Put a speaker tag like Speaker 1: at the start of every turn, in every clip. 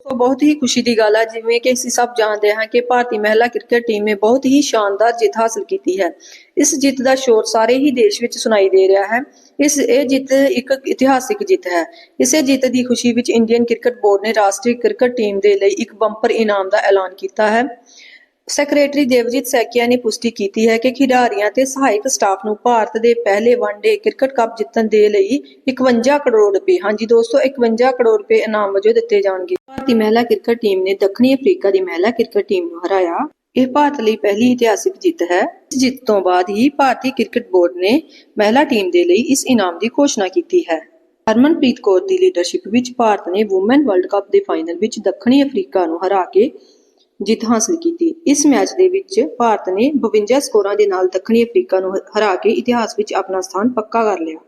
Speaker 1: ਸੋ ਬਹੁਤ ਹੀ ਖੁਸ਼ੀ ਦੀ ਗੱਲ ਹੈ ਜਿਵੇਂ ਕਿ ਅਸੀਂ ਸਭ ਜਾਣਦੇ ਹਾਂ ਕਿ ਭਾਰਤੀ ਮਹਿਲਾ ਕ੍ਰਿਕਟ ਟੀਮ ਨੇ ਬਹੁਤ ਹੀ ਸ਼ਾਨਦਾਰ ਜਿੱਤ ਹਾਸਲ ਕੀਤੀ ਹੈ। ਇਸ ਜਿੱਤ ਦਾ ਸ਼ੋਰ ਸਾਰੇ ਹੀ ਦੇਸ਼ ਵਿੱਚ ਸੁਣਾਈ ਦੇ ਰਿਹਾ ਹੈ। ਇਸ, ਇਹ ਜਿੱਤ ਇੱਕ ਇਤਿਹਾਸਿਕ ਜਿੱਤ ਹੈ। ਇਸੇ ਜਿੱਤ ਦੀ ਖੁਸ਼ੀ ਵਿੱਚ ਇੰਡੀਅਨ ਕ੍ਰਿਕਟ ਬੋਰਡ ਨੇ ਰਾਸ਼ਟਰੀ ਕ੍ਰਿਕਟ ਟੀਮ ਦੇ ਲਈ ਇੱਕ ਬੰਪਰ ਇਨਾਮ ਦਾ ਐਲਾਨ ਕੀਤਾ ਹੈ। ਸੈਕਟਰੀ ਦੇਵਜੀਤ ਸੈਕੀਆ ਨੇ ਪੁਸ਼ਟੀ ਕੀਤੀ ਹੈ ਕਿ ਖਿਡਾਰੀਆਂ ਤੇ ਸਹਾਇਕ ਸਟਾਫ ਨੂੰ ਭਾਰਤ ਦੇ ਪਹਿਲੇ ਵਨਡੇ ਕ੍ਰਿਕਟ ਕੱਪ ਜਿੱਤਣ ਦੇ ਲਈ 51 ਕਰੋੜ ਰੁਪਏ, ਹਾਂਜੀ ਦੋਸਤੋ 51 ਕਰੋੜ ਰੁਪਏ ਇਨਾਮ ਵਜੋਂ ਦਿੱਤੇ ਜਾਣਗੇ। ਭਾਰਤੀ ਮਹਿਲਾ ਕ੍ਰਿਕਟ ਟੀਮ ਨੇ ਦੱਖਣੀ ਅਫਰੀਕਾ ਦੀ ਮਹਿਲਾ ਕ੍ਰਿਕਟ ਟੀਮ ਨੂੰ ਹਰਾਇਆ। ਇਹ ਭਾਰਤ ਲਈ ਪਹਿਲੀ ਇਤਿਹਾਸਿਕ ਜਿੱਤ ਹੈ। ਇਸ ਜਿੱਤ ਤੋਂ ਬਾਅਦ ਹੀ ਭਾਰਤੀ ਕ੍ਰਿਕਟ ਬੋਰਡ ਨੇ ਮਹਿਲਾ ਟੀਮ ਦੇ ਲਈ ਇਸ ਇਨਾਮ ਦੀ ਘੋਸ਼ਣਾ ਕੀਤੀ ਹੈ। ਹਰਮਨਪ੍ਰੀਤ ਕੌਰ ਦੀ ਲੀਡਰਸ਼ਿਪ ਵਿੱਚ ਭਾਰਤ ਨੇ ਵੂਮਨ ਵਰਲਡ ਕੱਪ ਦੇ ਫਾਈਨਲ ਵਿੱਚ ਦੱਖਣੀ ਅਫਰੀਕਾ ਨੂੰ ਹਰਾ ਕੇ ਜਿੱਤ ਹਾਸਲ ਕੀਤੀ। ਇਸ ਮੈਚ ਦੇ ਵਿੱਚ ਭਾਰਤ ਨੇ 52 ਸਕੋਰਾਂ ਦੇ ਨਾਲ ਦੱਖਣੀ ਅਫਰੀਕਾ ਨੂੰ ਹਰਾ ਕੇ ਇਤਿਹਾਸ ਵਿੱਚ ਆਪਣਾ ਸਥਾਨ ਪੱਕਾ ਕਰ ਲਿਆ।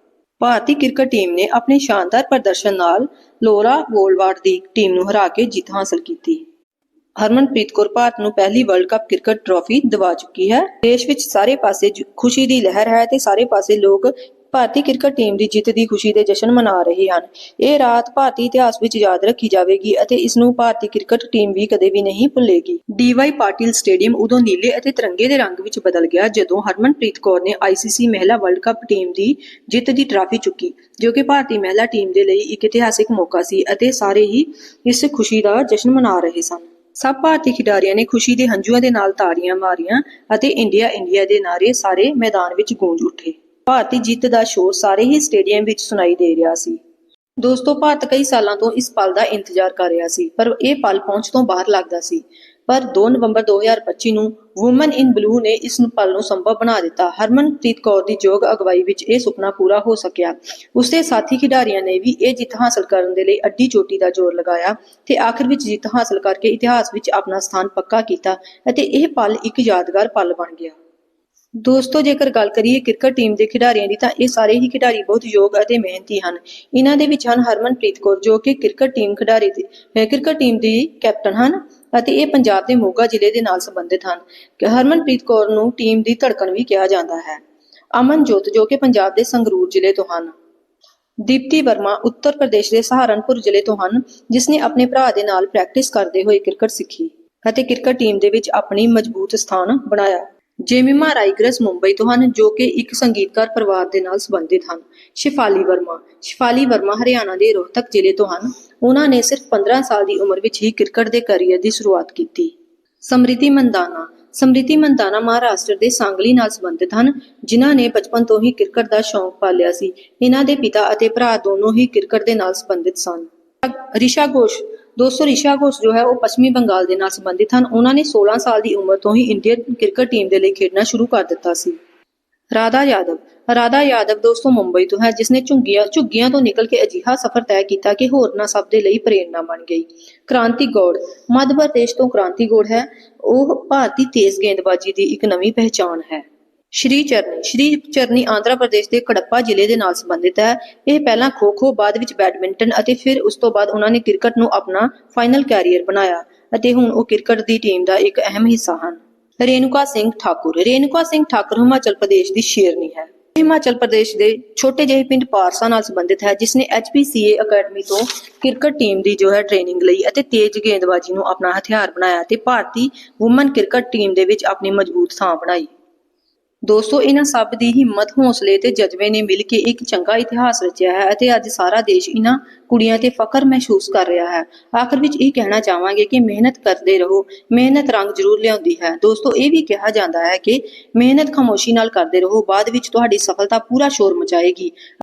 Speaker 1: ਭਾਰਤੀ ਕ੍ਰਿਕਟ ਟੀਮ ਨੇ ਆਪਣੇ ਸ਼ਾਨਦਾਰ ਪ੍ਰਦਰਸ਼ਨ ਨਾਲ ਲੋਰਾ ਵੋਲਵਾਰਡ ਦੀ ਟੀਮ ਨੂੰ ਹਰਾ ਕੇ ਜਿੱਤ ਹਾਸਲ ਕੀਤੀ। ਹਰਮਨਪ੍ਰੀਤ ਕੌਰ ਭਾਰਤ ਨੂੰ ਪਹਿਲੀ ਵਰਲਡ ਕੱਪ ਕ੍ਰਿਕਟ ਟਰਾਫੀ ਦਿਵਾ ਚੁੱਕੀ ਹੈ। ਦੇਸ਼ ਵਿੱਚ ਸਾਰੇ ਪਾਸੇ ਖੁਸ਼ੀ ਦੀ ਲਹਿਰ ਹੈ ਤੇ ਸਾਰੇ ਪਾਸੇ ਲੋਕ ਭਾਰਤੀ ਕ੍ਰਿਕਟ ਟੀਮ ਦੀ ਜਿੱਤ ਦੀ ਖੁਸ਼ੀ ਦੇ ਜਸ਼ਨ ਮਨਾ ਰਹੇ ਹਨ। ਇਹ ਰਾਤ ਭਾਰਤੀ ਇਤਿਹਾਸ ਵਿੱਚ ਯਾਦ ਰੱਖੀ ਜਾਵੇਗੀ ਅਤੇ ਇਸ ਨੂੰ ਭਾਰਤੀ ਕ੍ਰਿਕਟ ਟੀਮ ਵੀ ਕਦੇ ਵੀ ਨਹੀਂ ਭੁੱਲੇਗੀ। ਡੀਵਾਈ ਪਾਟਿਲ ਸਟੇਡੀਅਮ ਉਦੋਂ ਨੀਲੇ ਅਤੇ ਤਿਰੰਗੇ ਦੇ ਰੰਗ ਵਿੱਚ ਬਦਲ ਗਿਆ ਜਦੋਂ ਹਰਮਨਪ੍ਰੀਤ ਕੌਰ ਨੇ ਆਈਸੀਸੀ ਮਹਿਲਾ ਵਰਲਡ ਕੱਪ ਟੀਮ ਦੀ ਜਿੱਤ ਦੀ ਟਰਾਫੀ ਚੁੱਕੀ, ਜੋ ਕਿ ਭਾਰਤੀ ਮਹਿਲਾ ਟੀਮ ਦੇ ਲਈ ਇੱਕ ਇਤਿਹਾਸਿਕ ਮੌਕਾ ਸੀ ਅਤੇ ਸਾਰੇ ਹੀ ਇਸ ਖੁਸ਼ੀ ਦਾ ਜਸ਼ਨ ਮਨਾ ਰਹੇ ਸਨ। ਸਭ ਭਾਰਤੀ ਖਿਡਾਰੀਆਂ ਨੇ ਖੁਸ਼ੀ ਦੇ ਹੰਝੂਆਂ ਦੇ ਨਾਲ ਤਾੜੀਆਂ ਮਾਰੀਆਂ ਅਤੇ ਇੰਡੀਆ ਇੰਡੀਆ ਦੇ ਨਾਰੇ ਸਾਰੇ ਮੈਦਾਨ ਵਿੱਚ ਗੂੰਜ ਉੱਠੇ। ਭਾਰਤੀ ਜਿੱਤ ਦਾ ਸ਼ੋਰ ਸਾਰੇ ਹੀ ਸਟੇਡੀਅਮ ਵਿੱਚ ਸੁਣਾਈ ਦੇ ਰਿਹਾ ਸੀ। ਦੋਸਤੋ, ਭਾਰਤ ਕਈ ਸਾਲਾਂ ਤੋਂ ਇਸ ਪਲ ਦਾ ਇੰਤਜ਼ਾਰ ਕਰ ਰਿਹਾ ਸੀ, ਪਰ ਇਹ ਪਲ ਪਹੁੰਚ ਤੋਂ ਬਾਹਰ ਲੱਗਦਾ ਸੀ। ਪਰ 2 ਨਵੰਬਰ 2025 ਨੂੰ ਔਮਨ ਇਨ ਬਲੂ ਨੇ ਇਸ ਨੂੰ ਪਲ ਨੂੰ ਸੰਭਵ ਬਣਾ ਦਿੱਤਾ। ਹਰਮਨਪ੍ਰੀਤ ਕੌਰ ਦੀ ਯੋਗ ਅਗਵਾਈ ਵਿੱਚ ਇਹ ਸੁਪਨਾ ਪੂਰਾ ਹੋ ਸਕਿਆ। ਉਸਦੇ ਸਾਥੀ ਖਿਡਾਰੀਆਂ ਨੇ ਵੀ ਇਹ ਜਿੱਤ ਹਾਸਲ ਕਰਨ ਦੇ ਲਈ ਅੱਡੀ ਚੋਟੀ ਦਾ ਜ਼ੋਰ ਲਗਾਇਆ ਤੇ ਆਖਿਰ ਵਿੱਚ ਜਿੱਤ ਹਾਸਲ ਕਰਕੇ ਇਤਿਹਾਸ ਵਿੱਚ ਆਪਣਾ ਸਥਾਨ ਪੱਕਾ ਕੀਤਾ ਅਤੇ ਇਹ ਪਲ ਇੱਕ ਯਾਦਗਾਰ ਪਲ ਬਣ ਗਿਆ। ਦੋਸਤੋ, ਜੇਕਰ ਗੱਲ ਕਰੀਏ ਕ੍ਰਿਕਟ ਟੀਮ ਦੇ ਖਿਡਾਰੀਆਂ ਦੀ, ਤਾਂ ਇਹ ਸਾਰੇ ਹੀ ਖਿਡਾਰੀ ਬਹੁਤ ਯੋਗ ਅਤੇ ਮਿਹਨਤੀ ਹਨ। ਇਹਨਾਂ ਦੇ ਵਿੱਚ ਹਨ ਹਰਮਨਪ੍ਰੀਤ ਕੌਰ, ਜੋ ਕਿ ਕ੍ਰਿਕਟ ਟੀਮ ਖਿਡਾਰੀ ਦੀ ਕ੍ਰਿਕਟ ਟੀਮ ਦੀ ਕੈਪਟਨ ਹਨ ਅਤੇ ਇਹ ਪੰਜਾਬ ਦੇ ਮੋਗਾ ਜ਼ਿਲ੍ਹੇ ਦੇ ਨਾਲ ਸੰਬੰਧਿਤ ਹਨ। ਹਰਮਨਪ੍ਰੀਤ ਕੌਰ ਨੂੰ ਟੀਮ ਦੀ ਧੜਕਣ ਵੀ ਕਿਹਾ ਜਾਂਦਾ ਹੈ। ਅਮਨਜੋਤ, ਜੋ ਕਿ ਪੰਜਾਬ ਦੇ ਸੰਗਰੂਰ ਜ਼ਿਲ੍ਹੇ ਤੋਂ ਹਨ। ਦੀਪਤੀ ਵਰਮਾ, ਉੱਤਰ ਪ੍ਰਦੇਸ਼ ਦੇ ਸਹਾਰਨਪੁਰ ਜ਼ਿਲ੍ਹੇ ਤੋਂ ਹਨ, ਜਿਸ ਨੇ ਆਪਣੇ ਭਰਾ ਦੇ ਨਾਲ ਪ੍ਰੈਕਟਿਸ ਕਰਦੇ ਹੋਏ ਕ੍ਰਿਕਟ ਸਿੱਖੀ ਅਤੇ ਕ੍ਰਿਕਟ ਟੀਮ ਦੇ ਵਿੱਚ ਆਪਣੀ ਮਜ਼ਬੂਤ ਸਥਾਨ ਬਣਾਇਆ। ਜੇਮਿਮਾ ਰਾਈਗਰਸ ਮੁੰਬਈ ਤੋਂ ਹਨ, ਜੋ ਕਿ ਇੱਕ ਸੰਗੀਤਕਾਰ ਪਰਿਵਾਰ ਦੇ ਨਾਲ ਸੰਬੰਧਿਤ ਹਨ। ਸ਼ਿਫਾਲੀ ਵਰਮਾ ਸ਼ਿਫਾਲੀ ਵਰਮਾ ਹਰਿਆਣਾ ਦੇ ਰੋਹਤਕ ਜ਼ਿਲ੍ਹੇ ਤੋਂ ਹਨ। ਉਹਨਾਂ ਨੇ ਸਿਰਫ 15 ਸਾਲ ਦੀ ਉਮਰ ਵਿੱਚ ਹੀ ਕ੍ਰਿਕਟ ਦੇ ਕੈਰੀਅਰ ਦੀ ਸ਼ੁਰੂਆਤ ਕੀਤੀ। ਸਮ੍ਰਿਤੀ ਮੰਦਾਨਾ ਸਮ੍ਰਿਤੀ ਮੰਦਾਨਾ ਮਹਾਰਾਸ਼ਟਰ ਦੇ ਸਾਂਗਲੀ ਨਾਲ ਸੰਬੰਧਿਤ ਹਨ, ਜਿਨ੍ਹਾਂ ਨੇ ਬਚਪਨ ਤੋਂ ਹੀ ਕ੍ਰਿਕਟ ਦਾ ਸ਼ੌਂਕ ਪਾਲਿਆ ਸੀ। ਇਹਨਾਂ ਦੇ ਪਿਤਾ ਅਤੇ ਭਰਾ ਦੋਨੋਂ ਹੀ ਕ੍ਰਿਕਟ ਦੇ ਨਾਲ ਸੰਬੰਧਿਤ ਸਨ। ਰਿਸ਼ਾ ਘੋਸ਼ ਦੋਸਤੋ, ਰਿਸ਼ਾ ਘੋਸ਼ ਜੋ ਹੈ, ਉਹ ਪੱਛਮੀ ਬੰਗਾਲ ਦੇ ਨਾਲ ਸੰਬੰਧਿਤ ਹਨ। ਉਹਨਾਂ ਨੇ 16 ਸਾਲ ਦੀ ਉਮਰ ਤੋਂ ਹੀ ਇੰਡੀਅਨ ਕ੍ਰਿਕਟ ਟੀਮ ਦੇ ਲਈ ਖੇਡਣਾ ਸ਼ੁਰੂ ਕਰ ਦਿੱਤਾ ਸੀ। ਰਾਧਾ ਯਾਦਵ। ਰਾਧਾ ਯਾਦਵ ਦੋਸਤੋ, ਮੁੰਬਈ ਤੋਂ ਹੈ ਜਿਸ ਨੇ ਝੁੰਗੀਆਂ ਝੁੱਗੀਆਂ ਤੋਂ ਨਿਕਲ ਕੇ ਅਜਿਹਾ ਸਫ਼ਰ ਤੈਅ ਕੀਤਾ ਕਿ ਹੋਰਨਾਂ ਸਭ ਦੇ ਲਈ ਪ੍ਰੇਰਨਾ ਬਣ ਗਈ। ਕ੍ਰਾਂਤੀ ਗੌੜ। ਮੱਧ ਪ੍ਰਦੇਸ਼ ਤੋਂ ਕ੍ਰਾਂਤੀ ਗੌੜ ਹੈ। ਉਹ ਭਾਰਤੀ ਤੇਜ਼ ਗੇਂਦਬਾਜ਼ੀ ਦੀ ਇੱਕ ਨਵੀਂ ਪਹਿਚਾਣ ਹੈ। ਸ਼੍ਰੀ ਚਰਨੀ ਸ਼੍ਰੀ ਚਰਨੀ ਆਂਧਰਾ ਪ੍ਰਦੇਸ਼ ਦੇ ਕੜੱਪਾ ਜ਼ਿਲ੍ਹੇ ਦੇ ਨਾਲ ਸੰਬੰਧਿਤ ਹੈ। ਇਹ ਪਹਿਲਾਂ ਖੋ-ਖੋ ਬਾਅਦ ਵਿੱਚ ਬੈਡਮਿੰਟਨ ਅਤੇ ਫਿਰ ਉਸ ਤੋਂ ਬਾਅਦ ਉਹਨਾਂ ਨੇ ਕ੍ਰਿਕਟ ਨੂੰ ਆਪਣਾ ਫਾਈਨਲ ਕੈਰੀਅਰ ਬਣਾਇਆ ਅਤੇ ਹੁਣ ਉਹ ਕ੍ਰਿਕਟ ਦੀ ਟੀਮ ਦਾ ਇੱਕ ਅਹਿਮ ਹਿੱਸਾ ਹਨ। ਰੇਨੂਕਾ ਸਿੰਘ ਠਾਕੁਰ ਰੇਨੂਕਾ ਸਿੰਘ ਠਾਕੁਰ ਹਿਮਾਚਲ ਪ੍ਰਦੇਸ਼ ਦੀ ਸ਼ੇਰਨੀ ਹੈ। ਹਿਮਾਚਲ ਪ੍ਰਦੇਸ਼ ਦੇ ਛੋਟੇ ਜਿਹੇ ਪਿੰਡ ਪਾਰਸਾ ਨਾਲ ਸੰਬੰਧਿਤ ਹੈ, ਜਿਸ ਨੇ HPCA ਅਕੈਡਮੀ ਤੋਂ ਕ੍ਰਿਕਟ ਟੀਮ ਦੀ ਜੋ ਹੈ ਟ੍ਰੇਨਿੰਗ ਲਈ ਅਤੇ ਤੇਜ਼ ਗੇਂਦਬਾਜ਼ੀ ਨੂੰ ਆਪਣਾ ਹਥਿਆਰ ਬਣਾਇਆ ਤੇ ਭਾਰਤੀ ਔਮਨ ਕ੍ਰਿਕਟ ਟੀਮ ਦੇ ਵਿੱਚ ਆਪਣੀ ਮਜ਼ਬੂਤ ਥਾਂ ਬਣਾਈ। ਦੋਸਤੋ, ਇਹਨਾਂ ਸਭ ਦੀ ਹਿੰਮਤ, ਹੌਸਲੇ ਤੇ ਜਜ਼ਬੇ ਨੇ ਮਿਲ ਕੇ ਇੱਕ ਚੰਗਾ ਇਤਿਹਾਸ ਰਚਿਆ ਹੈ ਅਤੇ ਅੱਜ ਸਾਰਾ ਦੇਸ਼ ਇਹਨਾਂ ਕੁੜੀਆਂ ਤੇ ਫਖਰ ਮਹਿਸੂਸ ਕਰ ਰਿਹਾ ਹੈ। ਆਖਰ ਵਿੱਚ ਇਹ ਕਹਿਣਾ ਚਾਹਾਂਗੇ ਕਿ ਮਿਹਨਤ ਕਰਦੇ ਰਹੋ, ਮਿਹਨਤ ਰੰਗ ਜ਼ਰੂਰ ਲਿਆਉਂਦੀ ਹੈ। ਦੋਸਤੋ, ਇਹ ਵੀ ਕਿਹਾ ਜਾਂਦਾ ਹੈ ਕਿ ਮਿਹਨਤ ਖਾਮੋਸ਼ੀ ਨਾਲ ਕਰਦੇ ਰਹੋ, ਬਾਅਦ ਵਿੱਚ ਤੁਹਾਡੀ ਸਫਲਤਾ ਪੂਰਾ ਸ਼ੋਰ ਮਚਾਏਗੀ।